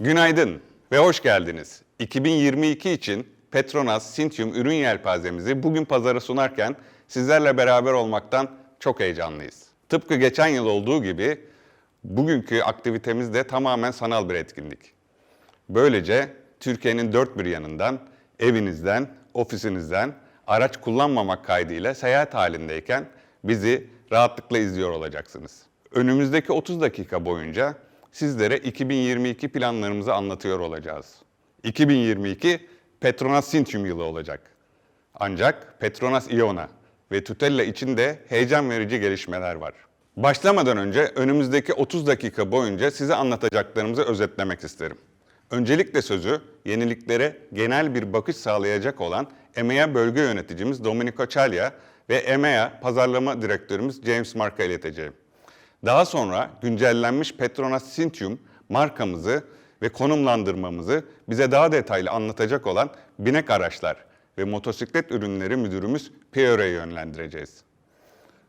Günaydın ve hoş geldiniz. 2022 için Petronas Sintium ürün yelpazemizi bugün pazara sunarken sizlerle beraber olmaktan çok heyecanlıyız. Tıpkı geçen yıl olduğu gibi bugünkü aktivitemiz de tamamen sanal bir etkinlik. Böylece Türkiye'nin dört bir yanından, evinizden, ofisinizden araç kullanmamak kaydıyla seyahat halindeyken bizi rahatlıkla izliyor olacaksınız. Önümüzdeki 30 dakika boyunca sizlere 2022 planlarımızı anlatıyor olacağız. 2022 Petronas Sintium yılı olacak. Ancak Petronas Iona ve Tutella için de heyecan verici gelişmeler var. Başlamadan önce önümüzdeki 30 dakika boyunca size anlatacaklarımızı özetlemek isterim. Öncelikle sözü yeniliklere genel bir bakış sağlayacak olan EMEA bölge yöneticimiz Domenico Çalya ve EMEA pazarlama direktörümüz James Mark'a ileteceğim. Daha sonra güncellenmiş Petronas Sintium markamızı ve konumlandırmamızı bize daha detaylı anlatacak olan binek araçlar ve motosiklet ürünleri müdürümüz Pierre'ye yönlendireceğiz.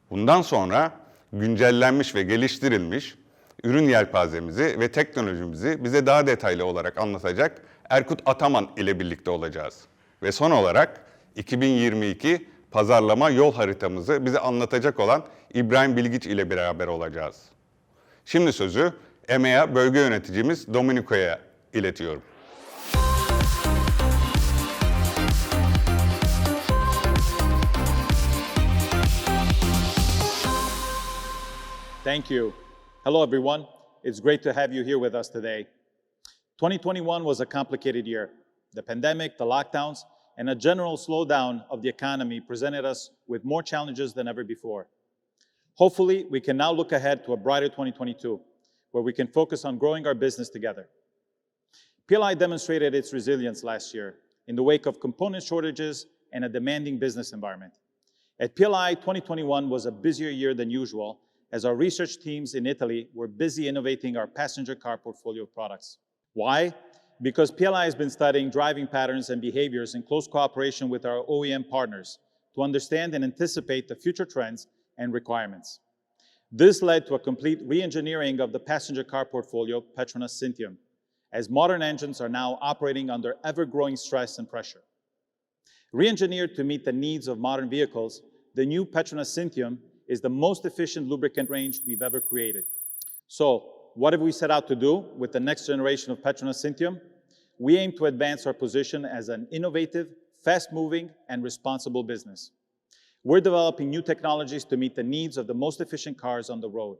Bundan sonra güncellenmiş ve geliştirilmiş ürün yelpazemizi ve teknolojimizi bize daha detaylı olarak anlatacak Erkut Ataman ile birlikte olacağız. Ve son olarak 2022 pazarlama yol haritamızı bize anlatacak olan İbrahim Bilgiç ile beraber olacağız. Şimdi sözü EMEA bölge yöneticimiz Domenico'ya iletiyorum. Thank you. Hello, everyone. It's great to have you here with us today. 2021 was a complicated year. The pandemic, the lockdowns, and a general slowdown of the economy presented us with more challenges than ever before. Hopefully, we can now look ahead to a brighter 2022, where we can focus on growing our business together. PLI demonstrated its resilience last year in the wake of component shortages and a demanding business environment. At PLI, 2021 was a busier year than usual as our research teams in Italy were busy innovating our passenger car portfolio of products. Why? Because PLI has been studying driving patterns and behaviors in close cooperation with our OEM partners to understand and anticipate the future trends and requirements. This led to a complete re-engineering of the passenger car portfolio, Petronas Cintium, as modern engines are now operating under ever-growing stress and pressure. Re-engineered to meet the needs of modern vehicles, the new Petronas Cintium is the most efficient lubricant range we've ever created. So, what have we set out to do with the next generation of Petronas Cintium? We aim to advance our position as an innovative, fast-moving, and responsible business. We're developing new technologies to meet the needs of the most efficient cars on the road.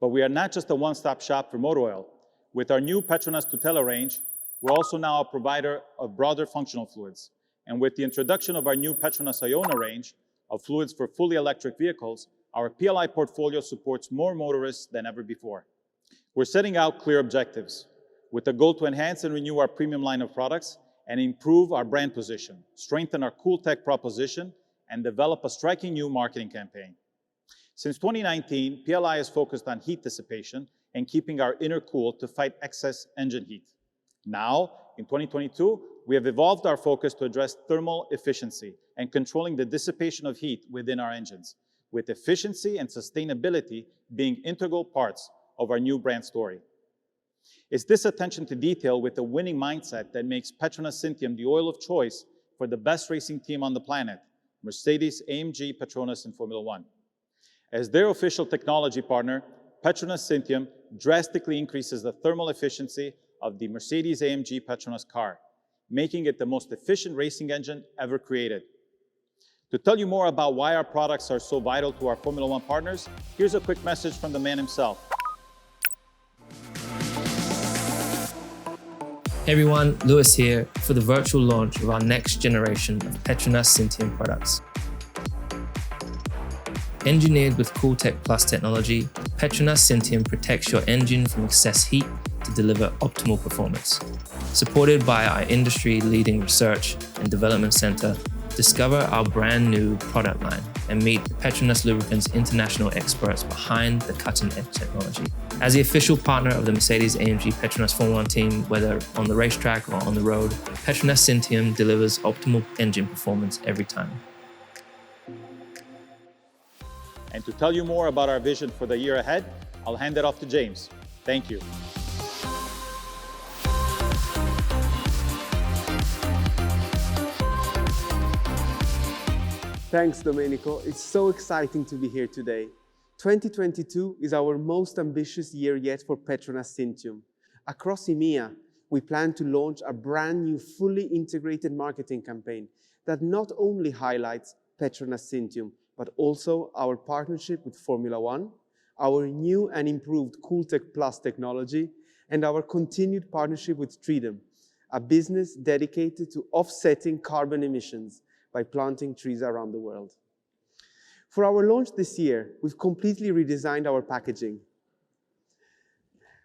But we are not just a one-stop shop for motor oil. With our new Petronas Tutela range, we're also now a provider of broader functional fluids. And with the introduction of our new Petronas Iona range of fluids for fully electric vehicles, our PLI portfolio supports more motorists than ever before. We're setting out clear objectives with the goal to enhance and renew our premium line of products and improve our brand position, strengthen our cool tech proposition, and develop a striking new marketing campaign. Since 2019, PLI has focused on heat dissipation and keeping our inner cool to fight excess engine heat. Now, in 2022, we have evolved our focus to address thermal efficiency and controlling the dissipation of heat within our engines, with efficiency and sustainability being integral parts of our new brand story. It's this attention to detail with a winning mindset that makes Petronas Cintium the oil of choice for the best racing team on the planet, Mercedes AMG Petronas in Formula One. As their official technology partner, Petronas Cintium drastically increases the thermal efficiency of the Mercedes AMG Petronas car, making it the most efficient racing engine ever created. To tell you more about why our products are so vital to our Formula One partners, here's a quick message from the man himself. Everyone, Lewis here for the virtual launch of our next generation of Petronas Cintium products. Engineered with Cooltech Plus technology, Petronas Cintium protects your engine from excess heat to deliver optimal performance. Supported by our industry leading research and development center, discover our brand new product line and meet Petronas Lubricants international experts behind the cutting edge technology. As the official partner of the Mercedes AMG Petronas Formula One team, whether on the racetrack or on the road, Petronas Cintium delivers optimal engine performance every time. And to tell you more about our vision for the year ahead, I'll hand it off to James. Thank you. Thanks, Domenico. It's so exciting to be here today. 2022 is our most ambitious year yet for Petronas Syntium. Across EMEA, we plan to launch a brand new, fully integrated marketing campaign that not only highlights Petronas Syntium, but also our partnership with Formula One, our new and improved Cooltech Plus technology, and our continued partnership with Tridem, a business dedicated to offsetting carbon emissions by planting trees around the world. For our launch this year, we've completely redesigned our packaging.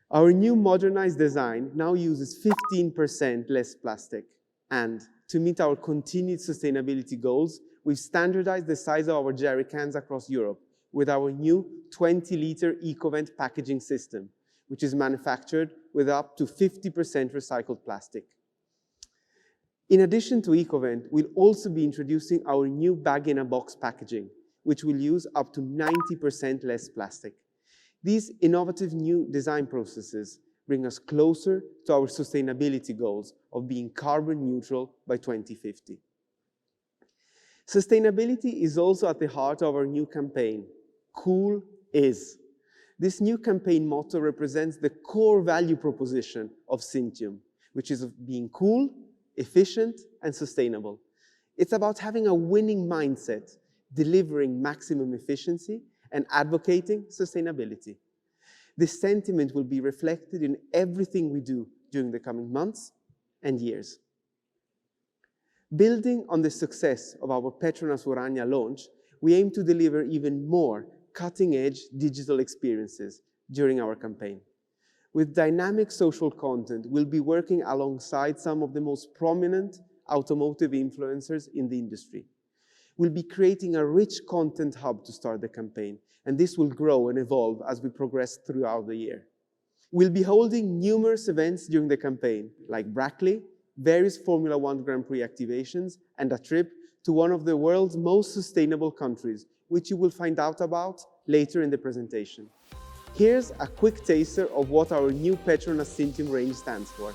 Our new modernized design now uses 15% less plastic. And to meet our continued sustainability goals, we've standardized the size of our jerry cans across Europe with our new 20-liter EcoVent packaging system, which is manufactured with up to 50% recycled plastic. In addition to EcoVent, we'll also be introducing our new bag-in-a-box packaging, which will use up to 90% less plastic. These innovative new design processes bring us closer to our sustainability goals of being carbon neutral by 2050. Sustainability is also at the heart of our new campaign, Cool is. This new campaign motto represents the core value proposition of Syntium, which is of being cool, efficient, and sustainable. It's about having a winning mindset, delivering maximum efficiency, and advocating sustainability. This sentiment will be reflected in everything we do during the coming months and years. Building on the success of our Petronas Urania launch, we aim to deliver even more cutting-edge digital experiences during our campaign. With dynamic social content, we'll be working alongside some of the most prominent automotive influencers in the industry. We'll be creating a rich content hub to start the campaign, and this will grow and evolve as we progress throughout the year. We'll be holding numerous events during the campaign, like Brackley, various Formula One Grand Prix activations, and a trip to one of the world's most sustainable countries, which you will find out about later in the presentation. Here's a quick taster of what our new Petronas Syntium range stands for.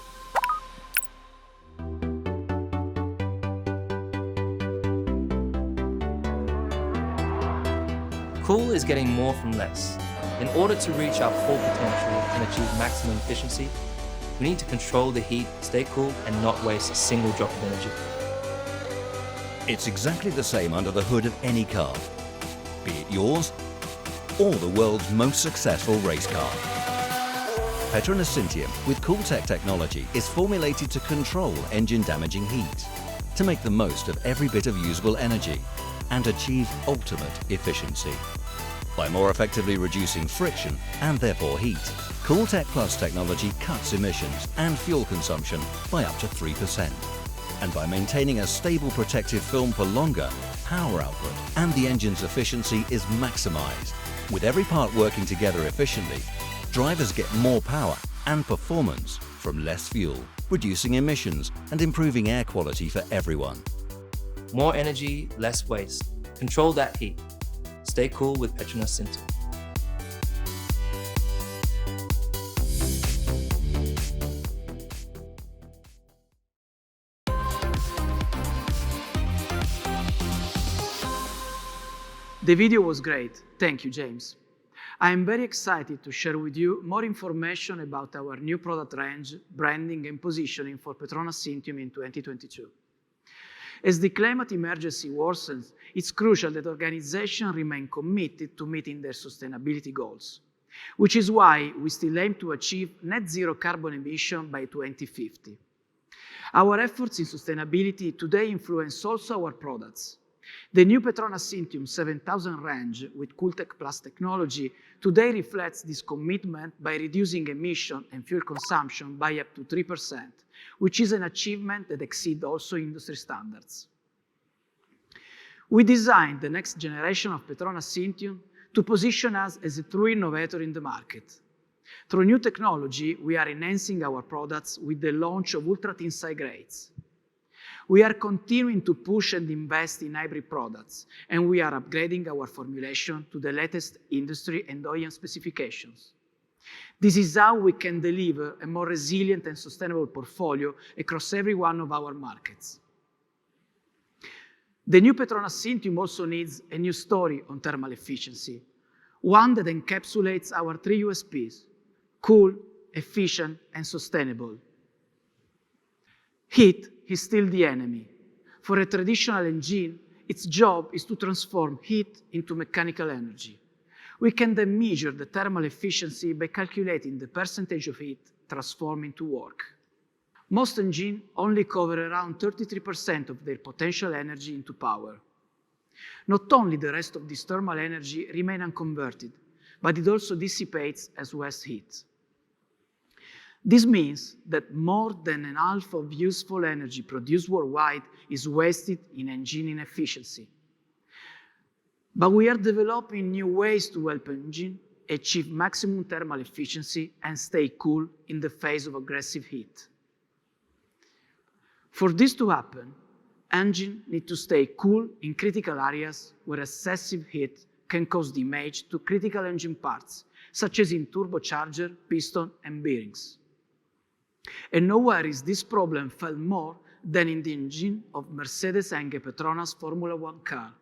Cool is getting more from less. In order to reach our full potential and achieve maximum efficiency, we need to control the heat, stay cool, and not waste a single drop of energy. It's exactly the same under the hood of any car, be it yours or the world's most successful race car. Petronas Syntium with Cooltech technology is formulated to control engine damaging heat, to make the most of every bit of usable energy and achieve ultimate efficiency. By more effectively reducing friction and therefore heat, Cooltech Plus technology cuts emissions and fuel consumption by up to 3%. And by maintaining a stable protective film for longer, power output and the engine's efficiency is maximized. With every part working together efficiently, drivers get more power and performance from less fuel, reducing emissions and improving air quality for everyone. More energy, less waste. Control that heat. Stay cool with Petronas Syntium. The video was great. Thank you, James. I am very excited to share with you more information about our new product range, branding, and positioning for Petronas Syntium in 2022. As the climate emergency worsens, it's crucial that organizations remain committed to meeting their sustainability goals, which is why we still aim to achieve net zero carbon emission by 2050. Our efforts in sustainability today influence also our products. The new Petronas Syntium 7000 range with Cooltech Plus technology today reflects this commitment by reducing emission and fuel consumption by up to 3%, which is an achievement that exceeds also industry standards. We designed the next generation of Petronas Syntium to position us as a true innovator in the market. Through new technology, we are enhancing our products with the launch of ultra-thin side grades. We are continuing to push and invest in hybrid products, and we are upgrading our formulation to the latest industry and OEM specifications. This is how we can deliver a more resilient and sustainable portfolio across every one of our markets. The new Petronas Syntium also needs a new story on thermal efficiency, one that encapsulates our three USPs cool, efficient, and sustainable. Heat is still the enemy. For a traditional engine, its job is to transform heat into mechanical energy. We can then measure the thermal efficiency by calculating the percentage of heat transformed into work. Most engines only cover around 33% of their potential energy into power. Not only the rest of this thermal energy remain unconverted, but it also dissipates as waste heat. This means that more than an half of useful energy produced worldwide is wasted in engine inefficiency. But we are developing new ways to help engine achieve maximum thermal efficiency and stay cool in the face of aggressive heat. For this to happen, engine need to stay cool in critical areas where excessive heat can cause damage to critical engine parts, such as in turbocharger, piston, and bearings. And nowhere is this problem felt more than in the engine of Mercedes-Benz Petronas Formula One car.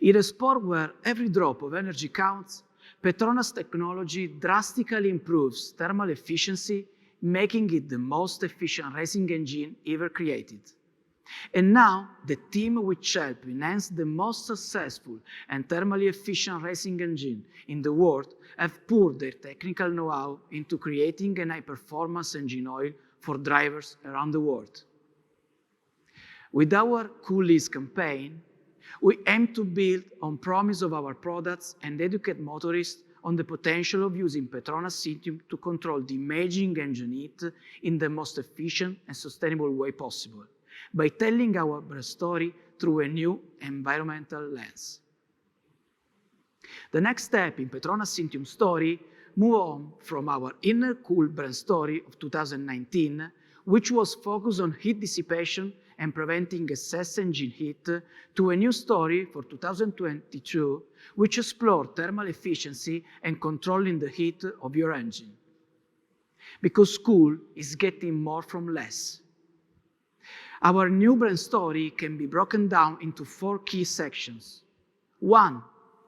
In a sport where every drop of energy counts, Petronas technology drastically improves thermal efficiency, making it the most efficient racing engine ever created. And now, the team which helped enhance the most successful and thermally efficient racing engine in the world have poured their technical know-how into creating an high-performance engine oil for drivers around the world. With our Coolies campaign, we aim to build on promise of our products and educate motorists on the potential of using Petronas Syntium to control the imaging engine heat in the most efficient and sustainable way possible by telling our story through a new environmental lens. The next step in Petronas Syntium story move on from our inner cool brand story of 2019, which was focused on heat dissipation and preventing excess engine heat, to a new story for 2022, which explored thermal efficiency and controlling the heat of your engine. Because cool is getting more from less. Our new brand story can be broken down into four key sections. One,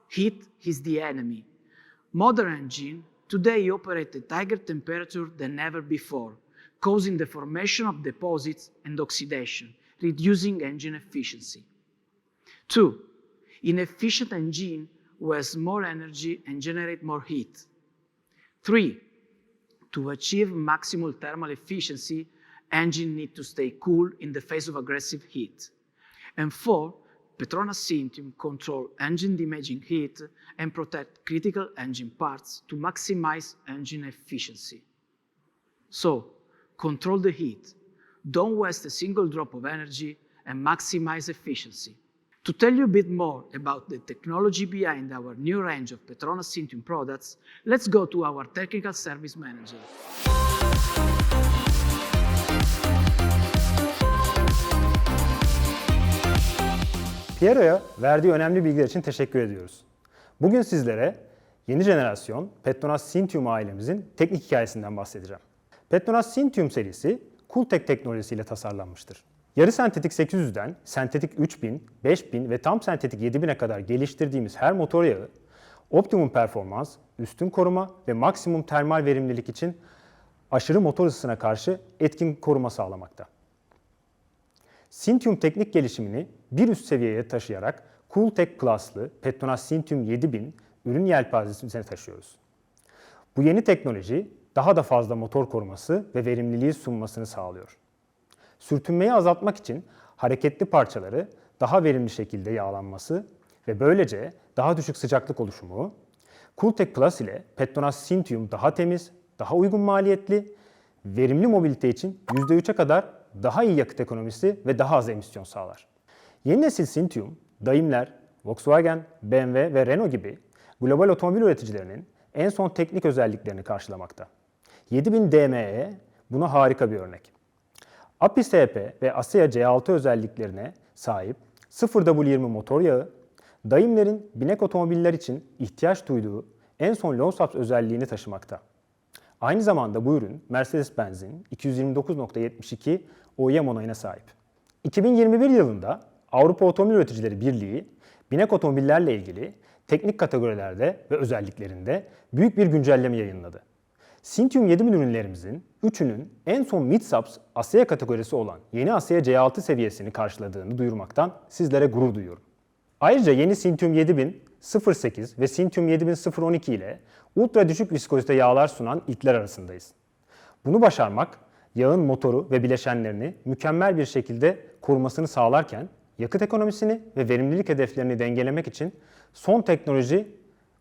heat is the enemy. Modern engine today operate at higher temperature than ever before, causing the formation of deposits and oxidation, reducing engine efficiency. Two, inefficient engine waste more energy and generate more heat. Three, to achieve maximal thermal efficiency, engine need to stay cool in the face of aggressive heat. And four, Petronas Syntium control engine damaging heat and protect critical engine parts to maximize engine efficiency. So, control the heat, don't waste a single drop of energy, and maximize efficiency. To tell you a bit more about the technology behind our new range of Petronas Syntium products, let's go to our technical service manager. Piero'ya verdiği önemli bilgiler için teşekkür ediyoruz. Bugün sizlere yeni jenerasyon Petronas Syntium ailemizin teknik hikayesinden bahsedeceğim. Petronas Syntium serisi Cooltech teknolojisiyle tasarlanmıştır. Yarı sentetik 800'den sentetik 3000, 5000 ve tam sentetik 7000'e kadar geliştirdiğimiz her motor yağı optimum performans, üstün koruma ve maksimum termal verimlilik için aşırı motor ısısına karşı etkin koruma sağlamakta. Syntium teknik gelişimini bir üst seviyeye taşıyarak Cooltech Plus'lı Petronas Syntium 7000 ürün yelpazesine taşıyoruz. Bu yeni teknoloji daha da fazla motor koruması ve verimliliği sunmasını sağlıyor. Sürtünmeyi azaltmak için hareketli parçaları daha verimli şekilde yağlanması ve böylece daha düşük sıcaklık oluşumu, Cooltech Plus ile Petronas Syntium daha temiz, daha uygun maliyetli, verimli mobilite için %3'e kadar daha iyi yakıt ekonomisi ve daha az emisyon sağlar. Yeni nesil Syntium, Daimler, Volkswagen, BMW ve Renault gibi global otomobil üreticilerinin en son teknik özelliklerini karşılamakta. 7000 DME buna harika bir örnek. API-SP ve ASEA C6 özelliklerine sahip 0W20 motor yağı, Daimler'in binek otomobiller için ihtiyaç duyduğu en son low subs özelliğini taşımakta. Aynı zamanda bu ürün Mercedes-Benz'in 229.72 OEM onayına sahip. 2021 yılında Avrupa Otomobil Üreticileri Birliği, binek otomobillerle ilgili teknik kategorilerde ve özelliklerinde büyük bir güncelleme yayınladı. Sintium 7000 ürünlerimizin 3'ünün en son Mid-Subs ASEA kategorisi olan yeni ASEA C6 seviyesini karşıladığını duyurmaktan sizlere gurur duyuyorum. Ayrıca yeni Sintium 7000 08 ve Sintium 7000 012 ile ultra düşük viskozite yağlar sunan ilkler arasındayız. Bunu başarmak, yağın motoru ve bileşenlerini mükemmel bir şekilde korumasını sağlarken, yakıt ekonomisini ve verimlilik hedeflerini dengelemek için son teknoloji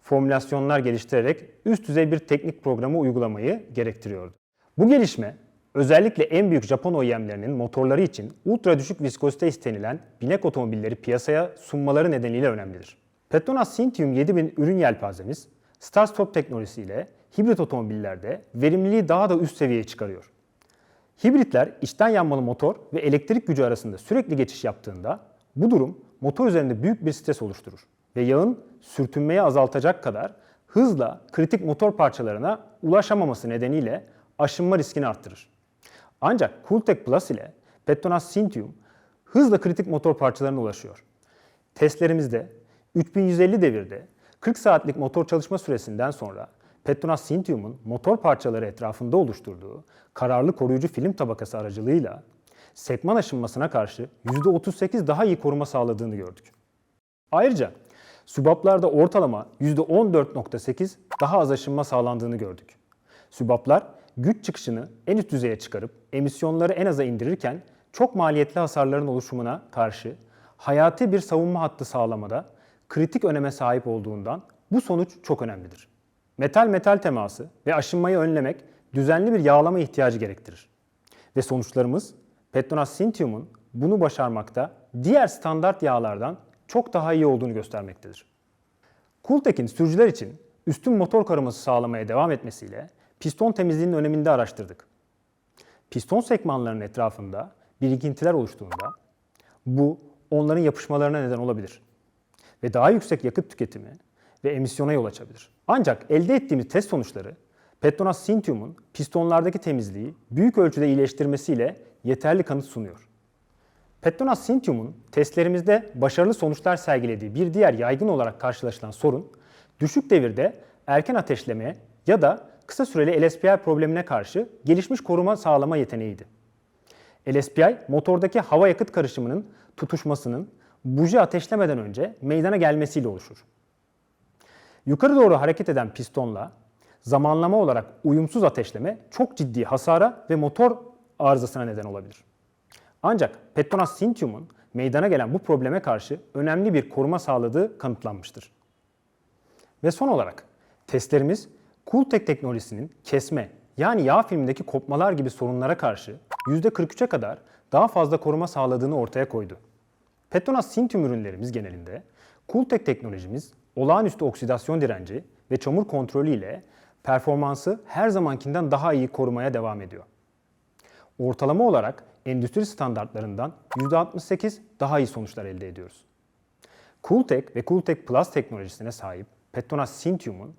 formülasyonlar geliştirerek üst düzey bir teknik programı uygulamayı gerektiriyordu. Bu gelişme, özellikle en büyük Japon OEM'lerinin motorları için ultra düşük viskozite istenilen binek otomobilleri piyasaya sunmaları nedeniyle önemlidir. Petronas Sintium 7000 ürün yelpazemiz, Start-Stop teknolojisiyle hibrit otomobillerde verimliliği daha da üst seviyeye çıkarıyor. Hibritler içten yanmalı motor ve elektrik gücü arasında sürekli geçiş yaptığında bu durum motor üzerinde büyük bir stres oluşturur ve yağın sürtünmeyi azaltacak kadar hızla kritik motor parçalarına ulaşamaması nedeniyle aşınma riskini arttırır. Ancak Cooltech Plus ile Petronas Sintium hızla kritik motor parçalarına ulaşıyor. Testlerimizde 3150 devirde 40 saatlik motor çalışma süresinden sonra Petronas Sintium'un motor parçaları etrafında oluşturduğu kararlı koruyucu film tabakası aracılığıyla sekman aşınmasına karşı %38 daha iyi koruma sağladığını gördük. Ayrıca sübaplarda ortalama %14.8 daha az aşınma sağlandığını gördük. Sübaplar güç çıkışını en üst düzeye çıkarıp emisyonları en aza indirirken çok maliyetli hasarların oluşumuna karşı hayati bir savunma hattı sağlamada kritik öneme sahip olduğundan bu sonuç çok önemlidir. Metal metal teması ve aşınmayı önlemek düzenli bir yağlama ihtiyacı gerektirir. Ve sonuçlarımız Petronas Sintium'un bunu başarmakta diğer standart yağlardan çok daha iyi olduğunu göstermektedir. Cooltech'in sürücüler için üstün motor koruması sağlamaya devam etmesiyle piston temizliğinin önemini de araştırdık. Piston sekmanlarının etrafında birikintiler oluştuğunda bu onların yapışmalarına neden olabilir ve daha yüksek yakıt tüketimi ve emisyona yol açabilir. Ancak elde ettiğimiz test sonuçları Petronas Sintium'un pistonlardaki temizliği büyük ölçüde iyileştirmesiyle yeterli kanıt sunuyor. Petronas Sintium'un testlerimizde başarılı sonuçlar sergilediği bir diğer yaygın olarak karşılaşılan sorun, düşük devirde erken ateşleme ya da kısa süreli LSPI problemine karşı gelişmiş koruma sağlama yeteneğiydi. LSPI, motordaki hava yakıt karışımının tutuşmasının buji ateşlemeden önce meydana gelmesiyle oluşur. Yukarı doğru hareket eden pistonla zamanlama olarak uyumsuz ateşleme çok ciddi hasara ve motor arızasına neden olabilir. Ancak Petronas Sintium'un meydana gelen bu probleme karşı önemli bir koruma sağladığı kanıtlanmıştır. Ve son olarak testlerimiz Cooltech teknolojisinin kesme yani yağ filmindeki kopmalar gibi sorunlara karşı %43'e kadar daha fazla koruma sağladığını ortaya koydu. Petronas Sintium ürünlerimiz genelinde Cooltech teknolojimiz olağanüstü oksidasyon direnci ve çamur kontrolü ile performansı her zamankinden daha iyi korumaya devam ediyor. Ortalama olarak endüstri standartlarından %68 daha iyi sonuçlar elde ediyoruz. Cooltech ve Cooltech Plus teknolojisine sahip Petronas Sintium'un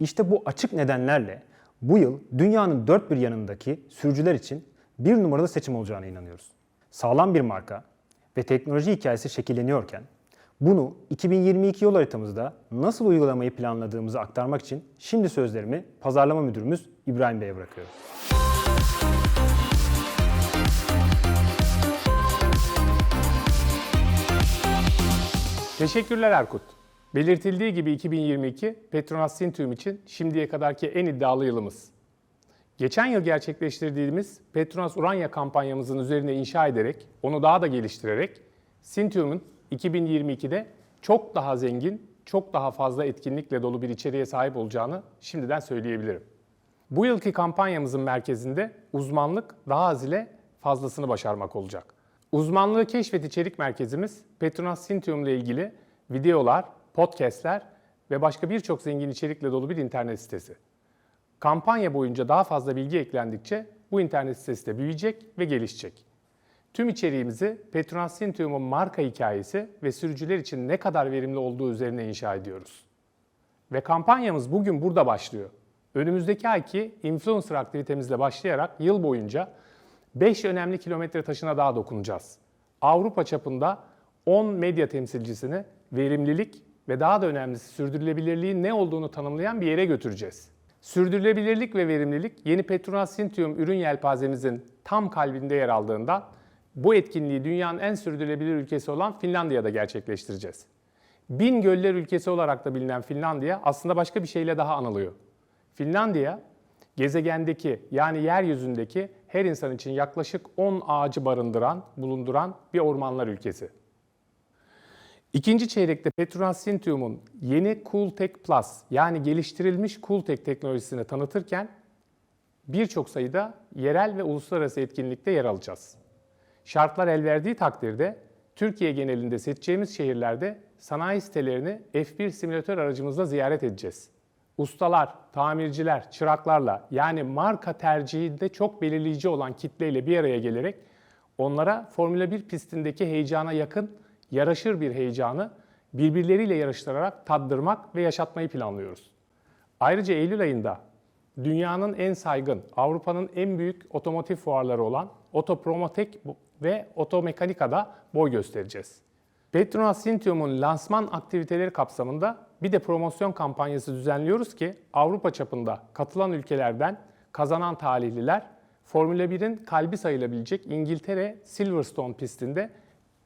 işte bu açık nedenlerle bu yıl dünyanın dört bir yanındaki sürücüler için bir numaralı seçim olacağına inanıyoruz. Sağlam bir marka ve teknoloji hikayesi şekilleniyorken bunu 2022 yol haritamızda nasıl uygulamayı planladığımızı aktarmak için şimdi sözlerimi pazarlama müdürümüz İbrahim Bey'e bırakıyorum. Teşekkürler Erkut. Belirtildiği gibi 2022 Petronas Sintium için şimdiye kadarki en iddialı yılımız. Geçen yıl gerçekleştirdiğimiz Petronas Uranya kampanyamızın üzerine inşa ederek, onu daha da geliştirerek Sintium'un 2022'de çok daha zengin, çok daha fazla etkinlikle dolu bir içeriğe sahip olacağını şimdiden söyleyebilirim. Bu yılki kampanyamızın merkezinde uzmanlık daha az ile fazlasını başarmak olacak. Uzmanlığı Keşfet içerik merkezimiz Petronas Sintium ile ilgili videolar, podcastler ve başka birçok zengin içerikle dolu bir internet sitesi. Kampanya boyunca daha fazla bilgi eklendikçe bu internet sitesi de büyüyecek ve gelişecek. Tüm içeriğimizi Petronas Sintium'un marka hikayesi ve sürücüler için ne kadar verimli olduğu üzerine inşa ediyoruz. Ve kampanyamız bugün burada başlıyor. Önümüzdeki ayki influencer aktivitemizle başlayarak yıl boyunca 5 önemli kilometre taşına daha dokunacağız. Avrupa çapında 10 medya temsilcisini verimlilik ve daha da önemlisi sürdürülebilirliğin ne olduğunu tanımlayan bir yere götüreceğiz. Sürdürülebilirlik ve verimlilik yeni Petronas Sintium ürün yelpazemizin tam kalbinde yer aldığından bu etkinliği dünyanın en sürdürülebilir ülkesi olan Finlandiya'da gerçekleştireceğiz. Bin göller ülkesi olarak da bilinen Finlandiya aslında başka bir şeyle daha anılıyor. Finlandiya, gezegendeki yani yeryüzündeki her insan için yaklaşık 10 ağacı barındıran, bulunduran bir ormanlar ülkesi. İkinci çeyrekte Petronas Sintium'un yeni Cooltech Plus yani geliştirilmiş Cooltech teknolojisini tanıtırken birçok sayıda yerel ve uluslararası etkinlikte yer alacağız. Şartlar el verdiği takdirde Türkiye genelinde seçeceğimiz şehirlerde sanayi sitelerini F1 simülatör aracımızla ziyaret edeceğiz. Ustalar, tamirciler, çıraklarla yani marka tercihinde çok belirleyici olan kitleyle bir araya gelerek onlara Formula 1 pistindeki heyecana yakın, yaraşır bir heyecanı birbirleriyle yarıştırarak tattırmak ve yaşatmayı planlıyoruz. Ayrıca Eylül ayında dünyanın en saygın, Avrupa'nın en büyük otomotiv fuarları olan Otopromotek ve Otomekanika'da boy göstereceğiz. Petronas Sintium'un lansman aktiviteleri kapsamında bir de promosyon kampanyası düzenliyoruz ki Avrupa çapında katılan ülkelerden kazanan talihliler Formula 1'in kalbi sayılabilecek İngiltere Silverstone pistinde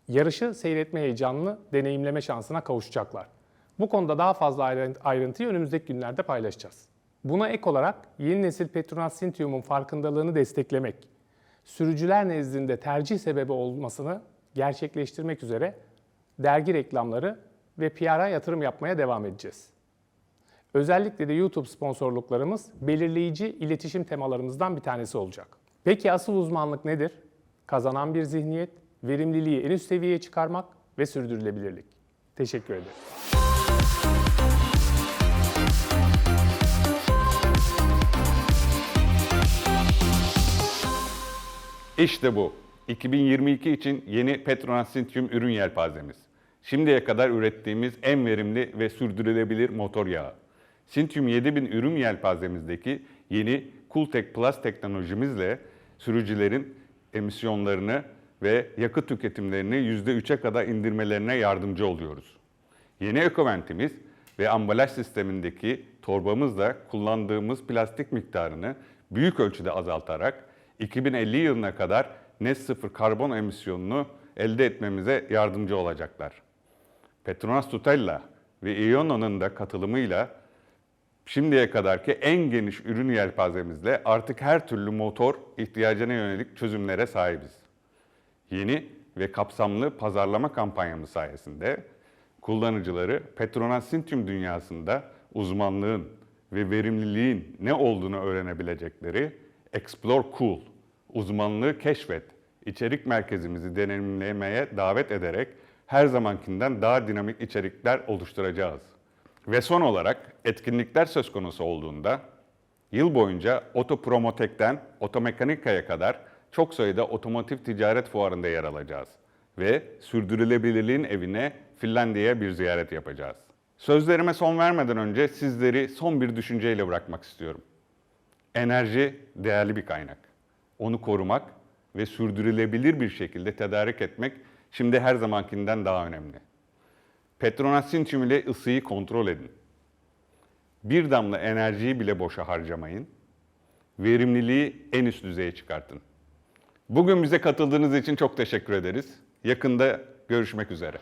yarışı seyretme heyecanını deneyimleme şansına kavuşacaklar. Bu konuda daha fazla ayrıntı- ayrıntıyı önümüzdeki günlerde paylaşacağız. Buna ek olarak yeni nesil Petronas Sintium'un farkındalığını desteklemek, sürücüler nezdinde tercih sebebi olmasını gerçekleştirmek üzere dergi reklamları ve PR'a yatırım yapmaya devam edeceğiz. Özellikle de YouTube sponsorluklarımız belirleyici iletişim temalarımızdan bir tanesi olacak. Peki asıl uzmanlık nedir? Kazanan bir zihniyet, verimliliği en üst seviyeye çıkarmak ve sürdürülebilirlik. Teşekkür ederim. İşte bu. 2022 için yeni Petronas Sintium ürün yelpazemiz. Şimdiye kadar ürettiğimiz en verimli ve sürdürülebilir motor yağı. Sintium 7000 ürün yelpazemizdeki yeni Cooltech Plus teknolojimizle sürücülerin emisyonlarını ve yakıt tüketimlerini %3'e kadar indirmelerine yardımcı oluyoruz. Yeni ekoventimiz ve ambalaj sistemindeki torbamızla kullandığımız plastik miktarını büyük ölçüde azaltarak 2050 yılına kadar net sıfır karbon emisyonunu elde etmemize yardımcı olacaklar. Petronas Tutella ve Iona'nın da katılımıyla şimdiye kadarki en geniş ürün yelpazemizle artık her türlü motor ihtiyacına yönelik çözümlere sahibiz. Yeni ve kapsamlı pazarlama kampanyamız sayesinde kullanıcıları Petronas Sintium dünyasında uzmanlığın ve verimliliğin ne olduğunu öğrenebilecekleri Explore Cool, uzmanlığı keşfet, içerik merkezimizi deneyimlemeye davet ederek her zamankinden daha dinamik içerikler oluşturacağız. Ve son olarak etkinlikler söz konusu olduğunda Yıl boyunca Otopromotek'ten Otomekanika'ya kadar çok sayıda otomotiv ticaret fuarında yer alacağız. Ve sürdürülebilirliğin evine Finlandiya'ya bir ziyaret yapacağız. Sözlerime son vermeden önce sizleri son bir düşünceyle bırakmak istiyorum. Enerji değerli bir kaynak. Onu korumak ve sürdürülebilir bir şekilde tedarik etmek şimdi her zamankinden daha önemli. Petronas Sintium ile ısıyı kontrol edin. Bir damla enerjiyi bile boşa harcamayın. Verimliliği en üst düzeye çıkartın. Bugün bize katıldığınız için çok teşekkür ederiz. Yakında görüşmek üzere.